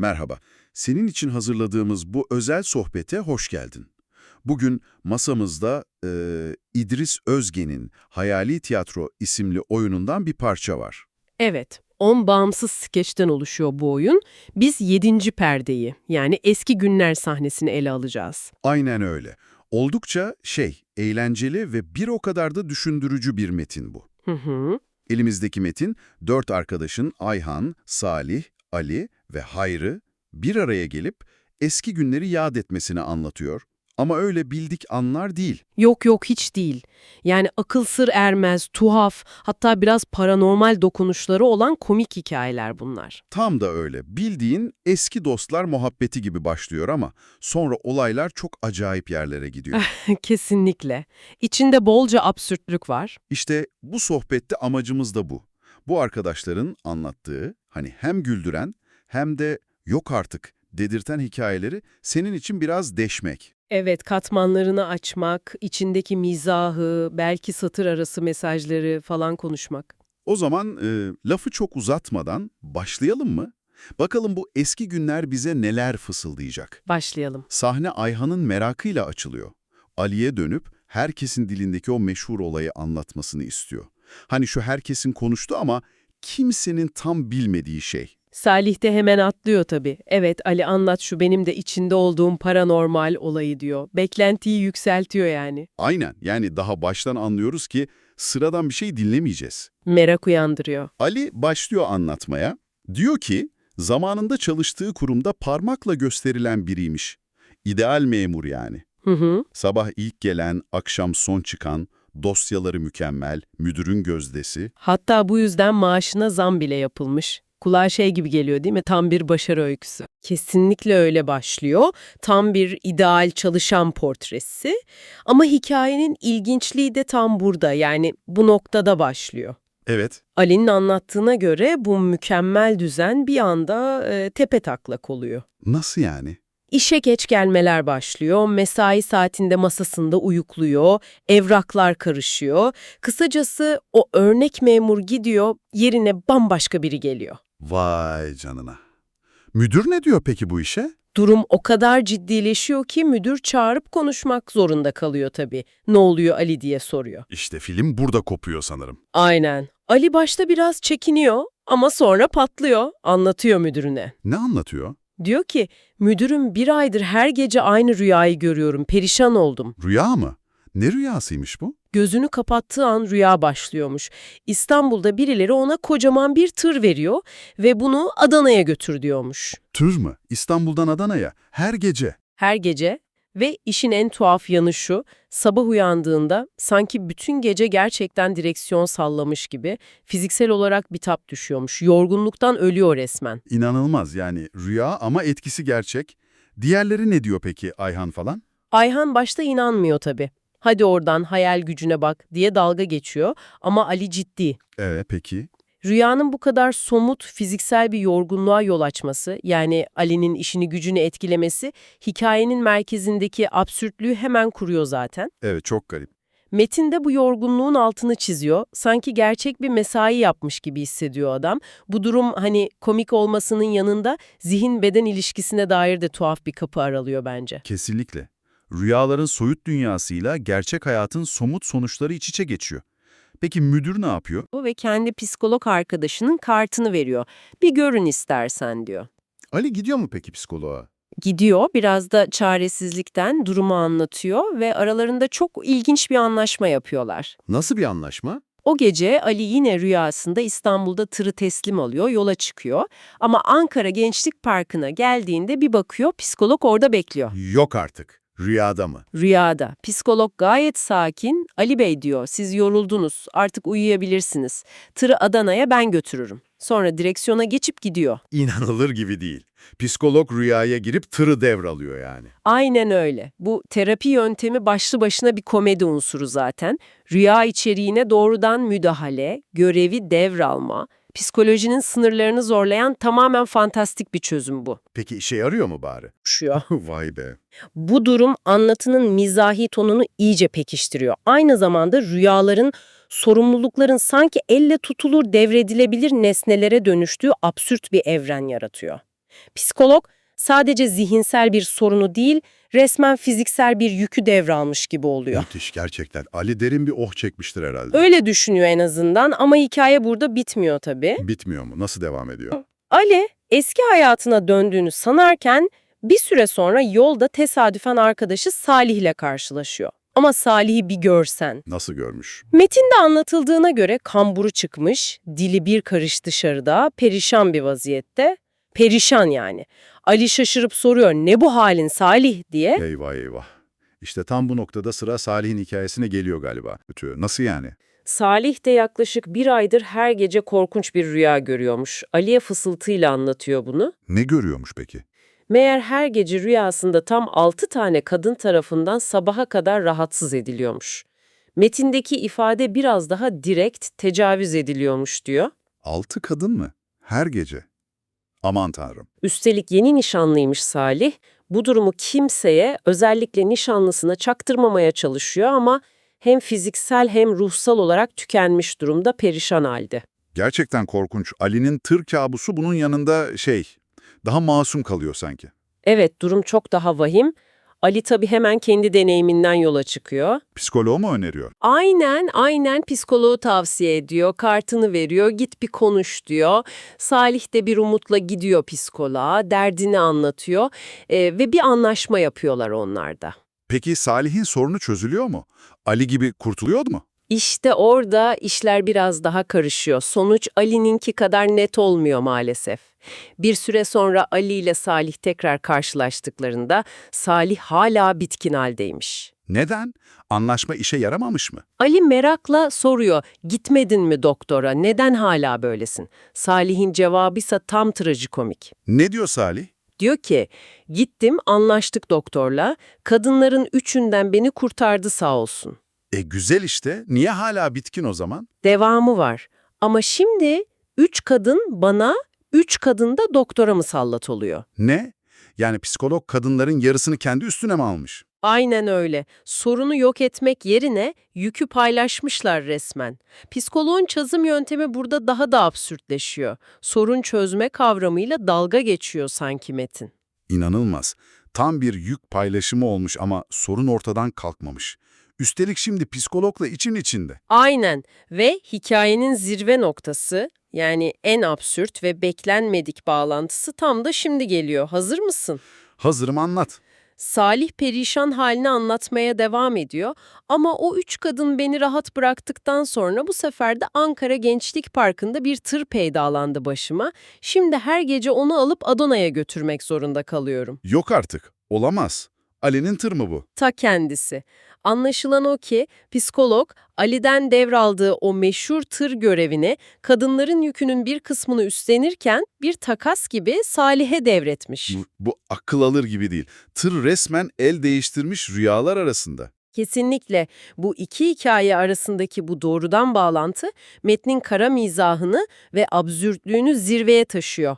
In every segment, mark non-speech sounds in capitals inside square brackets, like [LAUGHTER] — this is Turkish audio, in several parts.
Merhaba. Senin için hazırladığımız bu özel sohbete hoş geldin. Bugün masamızda eee, İdris Özgen'in Hayali Tiyatro isimli oyunundan bir parça var. Evet, 10 bağımsız skeçten oluşuyor bu oyun. Biz 7. perdeyi, yani eski günler sahnesini ele alacağız. Aynen öyle. Oldukça şey, eğlenceli ve bir o kadar da düşündürücü bir metin bu. Hı hı. Elimizdeki metin, dört arkadaşın Ayhan, Salih, Ali ve Hayrı bir araya gelip eski günleri yad etmesini anlatıyor. Ama öyle bildik anlar değil. Yok yok hiç değil. Yani akıl sır ermez, tuhaf, hatta biraz paranormal dokunuşları olan komik hikayeler bunlar. Tam da öyle. Bildiğin eski dostlar muhabbeti gibi başlıyor ama sonra olaylar çok acayip yerlere gidiyor. [LAUGHS] Kesinlikle. İçinde bolca absürtlük var. İşte bu sohbette amacımız da bu. Bu arkadaşların anlattığı, hani hem güldüren hem de yok artık dedirten hikayeleri senin için biraz deşmek. Evet, katmanlarını açmak, içindeki mizahı, belki satır arası mesajları falan konuşmak. O zaman e, lafı çok uzatmadan başlayalım mı? Bakalım bu eski günler bize neler fısıldayacak. Başlayalım. Sahne Ayhan'ın merakıyla açılıyor. Ali'ye dönüp herkesin dilindeki o meşhur olayı anlatmasını istiyor. Hani şu herkesin konuştu ama kimsenin tam bilmediği şey. Salih de hemen atlıyor tabii. Evet Ali anlat şu benim de içinde olduğum paranormal olayı diyor. Beklentiyi yükseltiyor yani. Aynen yani daha baştan anlıyoruz ki sıradan bir şey dinlemeyeceğiz. Merak uyandırıyor. Ali başlıyor anlatmaya. Diyor ki zamanında çalıştığı kurumda parmakla gösterilen biriymiş. İdeal memur yani. Hı hı. Sabah ilk gelen, akşam son çıkan, dosyaları mükemmel, müdürün gözdesi. Hatta bu yüzden maaşına zam bile yapılmış. Kulağa şey gibi geliyor değil mi? Tam bir başarı öyküsü. Kesinlikle öyle başlıyor. Tam bir ideal çalışan portresi. Ama hikayenin ilginçliği de tam burada. Yani bu noktada başlıyor. Evet, Ali'nin anlattığına göre bu mükemmel düzen bir anda e, tepe taklak oluyor. nasıl yani? İşe geç gelmeler başlıyor, mesai saatinde masasında uyukluyor, evraklar karışıyor. Kısacası o örnek memur gidiyor, yerine bambaşka biri geliyor. Vay canına. Müdür ne diyor peki bu işe? Durum o kadar ciddileşiyor ki müdür çağırıp konuşmak zorunda kalıyor tabii. Ne oluyor Ali diye soruyor. İşte film burada kopuyor sanırım. Aynen. Ali başta biraz çekiniyor ama sonra patlıyor, anlatıyor müdürüne. Ne anlatıyor? Diyor ki, müdürüm bir aydır her gece aynı rüyayı görüyorum, perişan oldum. Rüya mı? Ne rüyasıymış bu? Gözünü kapattığı an rüya başlıyormuş. İstanbul'da birileri ona kocaman bir tır veriyor ve bunu Adana'ya götür diyormuş. Tır mı? İstanbul'dan Adana'ya. Her gece. Her gece ve işin en tuhaf yanı şu, sabah uyandığında sanki bütün gece gerçekten direksiyon sallamış gibi fiziksel olarak bitap düşüyormuş. Yorgunluktan ölüyor resmen. İnanılmaz yani rüya ama etkisi gerçek. Diğerleri ne diyor peki Ayhan falan? Ayhan başta inanmıyor tabii. Hadi oradan hayal gücüne bak diye dalga geçiyor ama Ali ciddi. Ee peki? Rüyanın bu kadar somut fiziksel bir yorgunluğa yol açması, yani Ali'nin işini gücünü etkilemesi, hikayenin merkezindeki absürtlüğü hemen kuruyor zaten. Evet çok garip. Metinde bu yorgunluğun altını çiziyor, sanki gerçek bir mesai yapmış gibi hissediyor adam. Bu durum hani komik olmasının yanında zihin-beden ilişkisine dair de tuhaf bir kapı aralıyor bence. Kesinlikle. Rüyaların soyut dünyasıyla gerçek hayatın somut sonuçları iç içe geçiyor. Peki müdür ne yapıyor? Ve kendi psikolog arkadaşının kartını veriyor. Bir görün istersen diyor. Ali gidiyor mu peki psikoloğa? Gidiyor, biraz da çaresizlikten durumu anlatıyor ve aralarında çok ilginç bir anlaşma yapıyorlar. Nasıl bir anlaşma? O gece Ali yine rüyasında İstanbul'da tırı teslim alıyor, yola çıkıyor. Ama Ankara Gençlik Parkı'na geldiğinde bir bakıyor, psikolog orada bekliyor. Yok artık. Rüyada mı? Rüyada. Psikolog gayet sakin. Ali Bey diyor, siz yoruldunuz, artık uyuyabilirsiniz. Tırı Adana'ya ben götürürüm. Sonra direksiyona geçip gidiyor. İnanılır gibi değil. Psikolog rüyaya girip tırı devralıyor yani. Aynen öyle. Bu terapi yöntemi başlı başına bir komedi unsuru zaten. Rüya içeriğine doğrudan müdahale, görevi devralma, psikolojinin sınırlarını zorlayan tamamen fantastik bir çözüm bu. Peki işe yarıyor mu bari? Şuyor. [LAUGHS] Vay be. Bu durum anlatının mizahi tonunu iyice pekiştiriyor. Aynı zamanda rüyaların, sorumlulukların sanki elle tutulur devredilebilir nesnelere dönüştüğü absürt bir evren yaratıyor. Psikolog sadece zihinsel bir sorunu değil, resmen fiziksel bir yükü devralmış gibi oluyor. Müthiş gerçekten. Ali derin bir oh çekmiştir herhalde. Öyle düşünüyor en azından ama hikaye burada bitmiyor tabii. Bitmiyor mu? Nasıl devam ediyor? Ali eski hayatına döndüğünü sanarken bir süre sonra yolda tesadüfen arkadaşı Salih'le karşılaşıyor. Ama Salih'i bir görsen. Nasıl görmüş? Metinde anlatıldığına göre kamburu çıkmış, dili bir karış dışarıda, perişan bir vaziyette. Perişan yani. Ali şaşırıp soruyor ne bu halin Salih diye. Eyvah eyvah. İşte tam bu noktada sıra Salih'in hikayesine geliyor galiba. Kötü. Nasıl yani? Salih de yaklaşık bir aydır her gece korkunç bir rüya görüyormuş. Ali'ye fısıltıyla anlatıyor bunu. Ne görüyormuş peki? Meğer her gece rüyasında tam 6 tane kadın tarafından sabaha kadar rahatsız ediliyormuş. Metindeki ifade biraz daha direkt tecavüz ediliyormuş diyor. Altı kadın mı? Her gece. Aman tanrım. Üstelik yeni nişanlıymış Salih. Bu durumu kimseye, özellikle nişanlısına çaktırmamaya çalışıyor ama hem fiziksel hem ruhsal olarak tükenmiş durumda perişan halde. Gerçekten korkunç. Ali'nin tır kabusu bunun yanında şey, daha masum kalıyor sanki. Evet, durum çok daha vahim. Ali tabii hemen kendi deneyiminden yola çıkıyor. Psikoloğu mu öneriyor? Aynen, aynen psikoloğu tavsiye ediyor, kartını veriyor, git bir konuş diyor. Salih de bir umutla gidiyor psikoloğa, derdini anlatıyor e, ve bir anlaşma yapıyorlar onlar da. Peki Salih'in sorunu çözülüyor mu? Ali gibi kurtuluyor mu? İşte orada işler biraz daha karışıyor. Sonuç Ali'ninki kadar net olmuyor maalesef. Bir süre sonra Ali ile Salih tekrar karşılaştıklarında Salih hala bitkin haldeymiş. Neden? Anlaşma işe yaramamış mı? Ali merakla soruyor, gitmedin mi doktora, neden hala böylesin? Salih'in cevabıysa tam trajikomik. Ne diyor Salih? Diyor ki, gittim anlaştık doktorla, kadınların üçünden beni kurtardı sağ olsun. E güzel işte. Niye hala bitkin o zaman? Devamı var. Ama şimdi üç kadın bana, üç kadın da doktora musallat oluyor. Ne? Yani psikolog kadınların yarısını kendi üstüne mi almış? Aynen öyle. Sorunu yok etmek yerine yükü paylaşmışlar resmen. Psikoloğun çözüm yöntemi burada daha da absürtleşiyor. Sorun çözme kavramıyla dalga geçiyor sanki Metin. İnanılmaz. Tam bir yük paylaşımı olmuş ama sorun ortadan kalkmamış. Üstelik şimdi psikologla için içinde. Aynen ve hikayenin zirve noktası yani en absürt ve beklenmedik bağlantısı tam da şimdi geliyor. Hazır mısın? Hazırım anlat. Salih perişan halini anlatmaya devam ediyor ama o üç kadın beni rahat bıraktıktan sonra bu sefer de Ankara Gençlik Parkı'nda bir tır peydalandı başıma. Şimdi her gece onu alıp Adana'ya götürmek zorunda kalıyorum. Yok artık. Olamaz. Ali'nin tır mı bu? Ta kendisi. Anlaşılan o ki psikolog Ali'den devraldığı o meşhur tır görevini kadınların yükünün bir kısmını üstlenirken bir takas gibi Salih'e devretmiş. Bu, bu akıl alır gibi değil. Tır resmen el değiştirmiş rüyalar arasında. Kesinlikle bu iki hikaye arasındaki bu doğrudan bağlantı metnin kara mizahını ve absürtlüğünü zirveye taşıyor.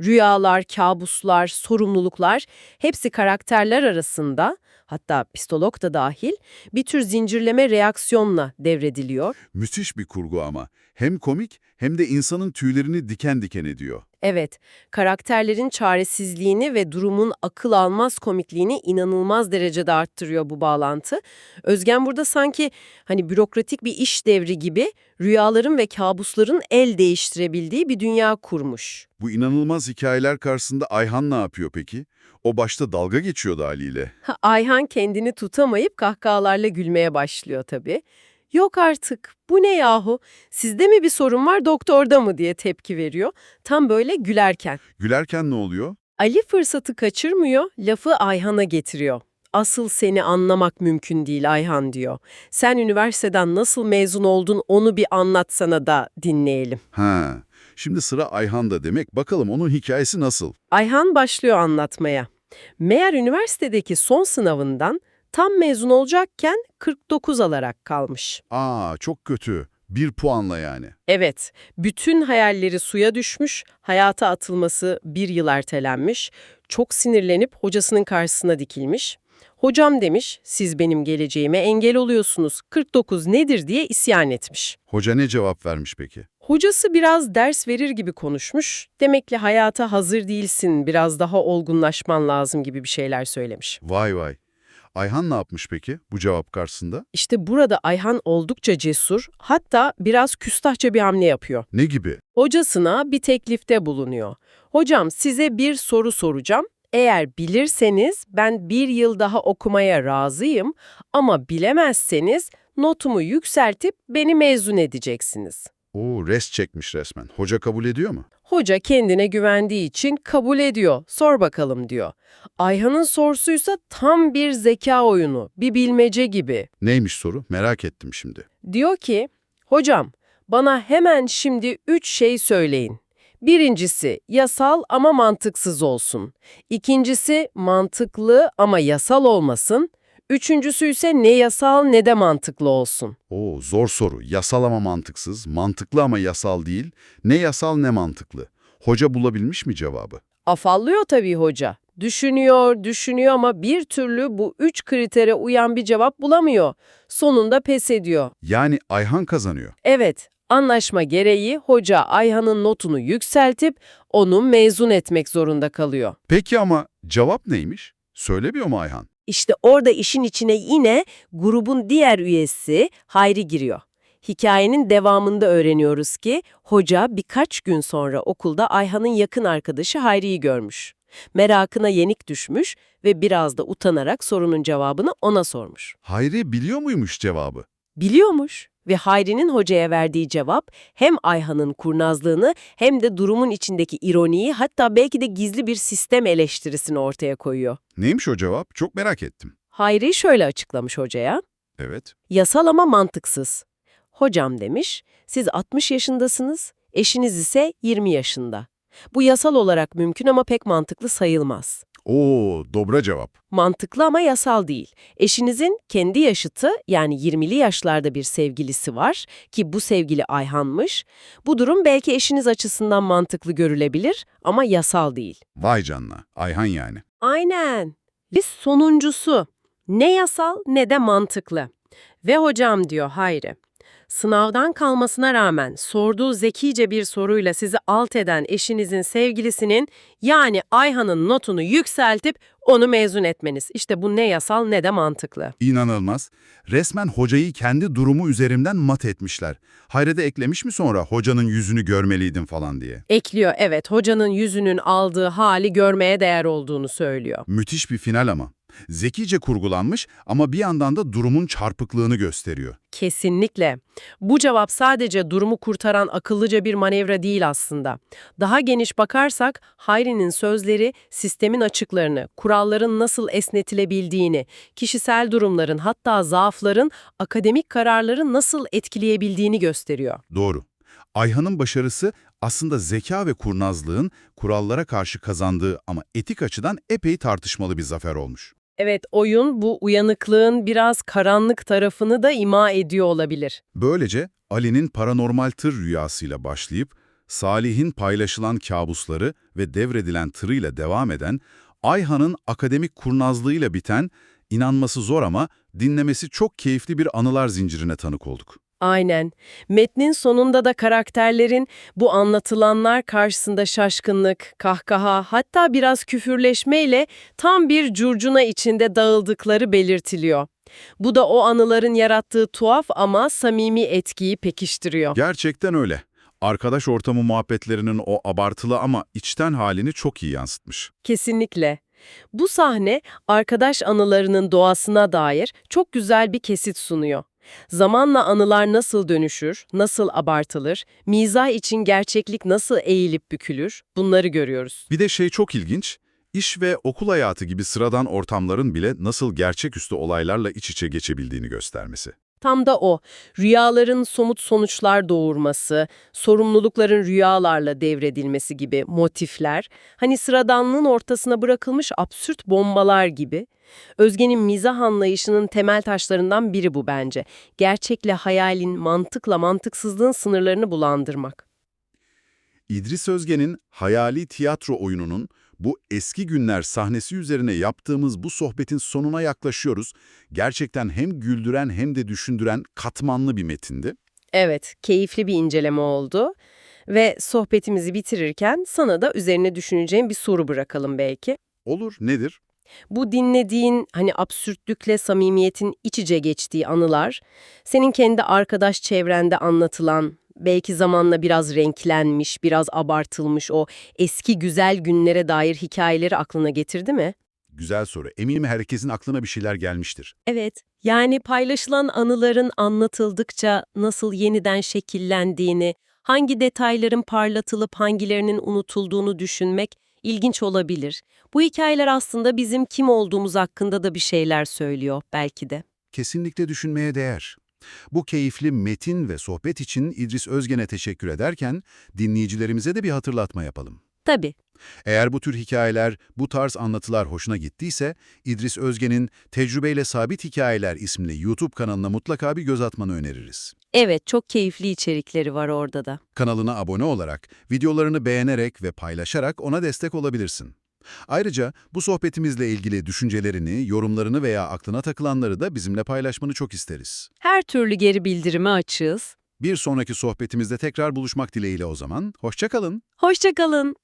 Rüyalar, kabuslar, sorumluluklar hepsi karakterler arasında hatta psikolog da dahil bir tür zincirleme reaksiyonla devrediliyor. Müthiş bir kurgu ama. Hem komik hem de insanın tüylerini diken diken ediyor. Evet, karakterlerin çaresizliğini ve durumun akıl almaz komikliğini inanılmaz derecede arttırıyor bu bağlantı. Özgen burada sanki hani bürokratik bir iş devri gibi rüyaların ve kabusların el değiştirebildiği bir dünya kurmuş. Bu inanılmaz hikayeler karşısında Ayhan ne yapıyor peki? O başta dalga geçiyordu Ali ile. Ha, Ayhan kendini tutamayıp kahkahalarla gülmeye başlıyor tabii. Yok artık, bu ne yahu? Sizde mi bir sorun var, doktorda mı diye tepki veriyor. Tam böyle gülerken. Gülerken ne oluyor? Ali fırsatı kaçırmıyor, lafı Ayhan'a getiriyor. Asıl seni anlamak mümkün değil Ayhan diyor. Sen üniversiteden nasıl mezun oldun onu bir anlatsana da dinleyelim. Ha, şimdi sıra Ayhan'da demek. Bakalım onun hikayesi nasıl? Ayhan başlıyor anlatmaya. Meğer üniversitedeki son sınavından tam mezun olacakken 49 alarak kalmış. Aa, çok kötü. Bir puanla yani. Evet, bütün hayalleri suya düşmüş, hayata atılması bir yıl ertelenmiş, çok sinirlenip hocasının karşısına dikilmiş. Hocam demiş, siz benim geleceğime engel oluyorsunuz, 49 nedir diye isyan etmiş. Hoca ne cevap vermiş peki? Hocası biraz ders verir gibi konuşmuş. Demek ki hayata hazır değilsin, biraz daha olgunlaşman lazım gibi bir şeyler söylemiş. Vay vay. Ayhan ne yapmış peki bu cevap karşısında? İşte burada Ayhan oldukça cesur, hatta biraz küstahça bir hamle yapıyor. Ne gibi? Hocasına bir teklifte bulunuyor. Hocam size bir soru soracağım. Eğer bilirseniz ben bir yıl daha okumaya razıyım ama bilemezseniz notumu yükseltip beni mezun edeceksiniz. Oo, res çekmiş resmen. Hoca kabul ediyor mu? Hoca kendine güvendiği için kabul ediyor. Sor bakalım diyor. Ayhan'ın sorusuysa tam bir zeka oyunu, bir bilmece gibi. Neymiş soru? Merak ettim şimdi. Diyor ki, hocam bana hemen şimdi üç şey söyleyin. Birincisi yasal ama mantıksız olsun. İkincisi mantıklı ama yasal olmasın. Üçüncüsü ise ne yasal ne de mantıklı olsun. Oo, zor soru. Yasal ama mantıksız, mantıklı ama yasal değil. Ne yasal ne mantıklı. Hoca bulabilmiş mi cevabı? Afallıyor tabii hoca. Düşünüyor, düşünüyor ama bir türlü bu üç kritere uyan bir cevap bulamıyor. Sonunda pes ediyor. Yani Ayhan kazanıyor. Evet, anlaşma gereği hoca Ayhan'ın notunu yükseltip onu mezun etmek zorunda kalıyor. Peki ama cevap neymiş? Söylemiyor mu Ayhan? İşte orada işin içine yine grubun diğer üyesi Hayri giriyor. Hikayenin devamında öğreniyoruz ki hoca birkaç gün sonra okulda Ayhan'ın yakın arkadaşı Hayri'yi görmüş. Merakına yenik düşmüş ve biraz da utanarak sorunun cevabını ona sormuş. Hayri biliyor muymuş cevabı? Biliyormuş ve Hayri'nin hocaya verdiği cevap hem Ayhan'ın kurnazlığını hem de durumun içindeki ironiyi hatta belki de gizli bir sistem eleştirisini ortaya koyuyor. Neymiş o cevap? Çok merak ettim. Hayri şöyle açıklamış hocaya. Evet. Yasal ama mantıksız. Hocam demiş, siz 60 yaşındasınız, eşiniz ise 20 yaşında. Bu yasal olarak mümkün ama pek mantıklı sayılmaz. Oo, dobra cevap. Mantıklı ama yasal değil. Eşinizin kendi yaşıtı yani 20'li yaşlarda bir sevgilisi var ki bu sevgili Ayhan'mış. Bu durum belki eşiniz açısından mantıklı görülebilir ama yasal değil. Vay canına. Ayhan yani. Aynen. Biz sonuncusu. Ne yasal ne de mantıklı. Ve hocam diyor Hayri. Sınavdan kalmasına rağmen sorduğu zekice bir soruyla sizi alt eden eşinizin sevgilisinin yani Ayhan'ın notunu yükseltip onu mezun etmeniz. İşte bu ne yasal ne de mantıklı. İnanılmaz. Resmen hocayı kendi durumu üzerimden mat etmişler. Hayri de eklemiş mi sonra hocanın yüzünü görmeliydim falan diye. Ekliyor evet hocanın yüzünün aldığı hali görmeye değer olduğunu söylüyor. Müthiş bir final ama. Zekice kurgulanmış ama bir yandan da durumun çarpıklığını gösteriyor. Kesinlikle. Bu cevap sadece durumu kurtaran akıllıca bir manevra değil aslında. Daha geniş bakarsak Hayri'nin sözleri sistemin açıklarını, kuralların nasıl esnetilebildiğini, kişisel durumların hatta zaafların akademik kararları nasıl etkileyebildiğini gösteriyor. Doğru. Ayhan'ın başarısı aslında zeka ve kurnazlığın kurallara karşı kazandığı ama etik açıdan epey tartışmalı bir zafer olmuş. Evet, oyun bu uyanıklığın biraz karanlık tarafını da ima ediyor olabilir. Böylece Ali'nin paranormal tır rüyasıyla başlayıp Salih'in paylaşılan kabusları ve devredilen tırıyla devam eden, Ayhan'ın akademik kurnazlığıyla biten, inanması zor ama dinlemesi çok keyifli bir anılar zincirine tanık olduk. Aynen. Metnin sonunda da karakterlerin bu anlatılanlar karşısında şaşkınlık, kahkaha, hatta biraz küfürleşmeyle tam bir curcuna içinde dağıldıkları belirtiliyor. Bu da o anıların yarattığı tuhaf ama samimi etkiyi pekiştiriyor. Gerçekten öyle. Arkadaş ortamı muhabbetlerinin o abartılı ama içten halini çok iyi yansıtmış. Kesinlikle. Bu sahne arkadaş anılarının doğasına dair çok güzel bir kesit sunuyor. Zamanla anılar nasıl dönüşür, nasıl abartılır, mizah için gerçeklik nasıl eğilip bükülür bunları görüyoruz. Bir de şey çok ilginç, iş ve okul hayatı gibi sıradan ortamların bile nasıl gerçeküstü olaylarla iç içe geçebildiğini göstermesi. Tam da o, rüyaların somut sonuçlar doğurması, sorumlulukların rüyalarla devredilmesi gibi motifler, hani sıradanlığın ortasına bırakılmış absürt bombalar gibi. Özge'nin mizah anlayışının temel taşlarından biri bu bence. Gerçekle hayalin, mantıkla mantıksızlığın sınırlarını bulandırmak. İdris Özge'nin hayali tiyatro oyununun bu eski günler sahnesi üzerine yaptığımız bu sohbetin sonuna yaklaşıyoruz. Gerçekten hem güldüren hem de düşündüren katmanlı bir metindi. Evet, keyifli bir inceleme oldu. Ve sohbetimizi bitirirken sana da üzerine düşüneceğim bir soru bırakalım belki. Olur, nedir? Bu dinlediğin hani absürtlükle samimiyetin iç içe geçtiği anılar, senin kendi arkadaş çevrende anlatılan, belki zamanla biraz renklenmiş, biraz abartılmış o eski güzel günlere dair hikayeleri aklına getirdi mi? Güzel soru. Eminim herkesin aklına bir şeyler gelmiştir. Evet, yani paylaşılan anıların anlatıldıkça nasıl yeniden şekillendiğini, hangi detayların parlatılıp hangilerinin unutulduğunu düşünmek ilginç olabilir. Bu hikayeler aslında bizim kim olduğumuz hakkında da bir şeyler söylüyor belki de. Kesinlikle düşünmeye değer. Bu keyifli metin ve sohbet için İdris Özgen'e teşekkür ederken dinleyicilerimize de bir hatırlatma yapalım. Tabii. Eğer bu tür hikayeler, bu tarz anlatılar hoşuna gittiyse, İdris Özgen'in Tecrübeyle Sabit Hikayeler isimli YouTube kanalına mutlaka bir göz atmanı öneririz. Evet, çok keyifli içerikleri var orada da. Kanalına abone olarak, videolarını beğenerek ve paylaşarak ona destek olabilirsin. Ayrıca bu sohbetimizle ilgili düşüncelerini, yorumlarını veya aklına takılanları da bizimle paylaşmanı çok isteriz. Her türlü geri bildirime açığız. Bir sonraki sohbetimizde tekrar buluşmak dileğiyle o zaman, hoşça kalın. Hoşça kalın.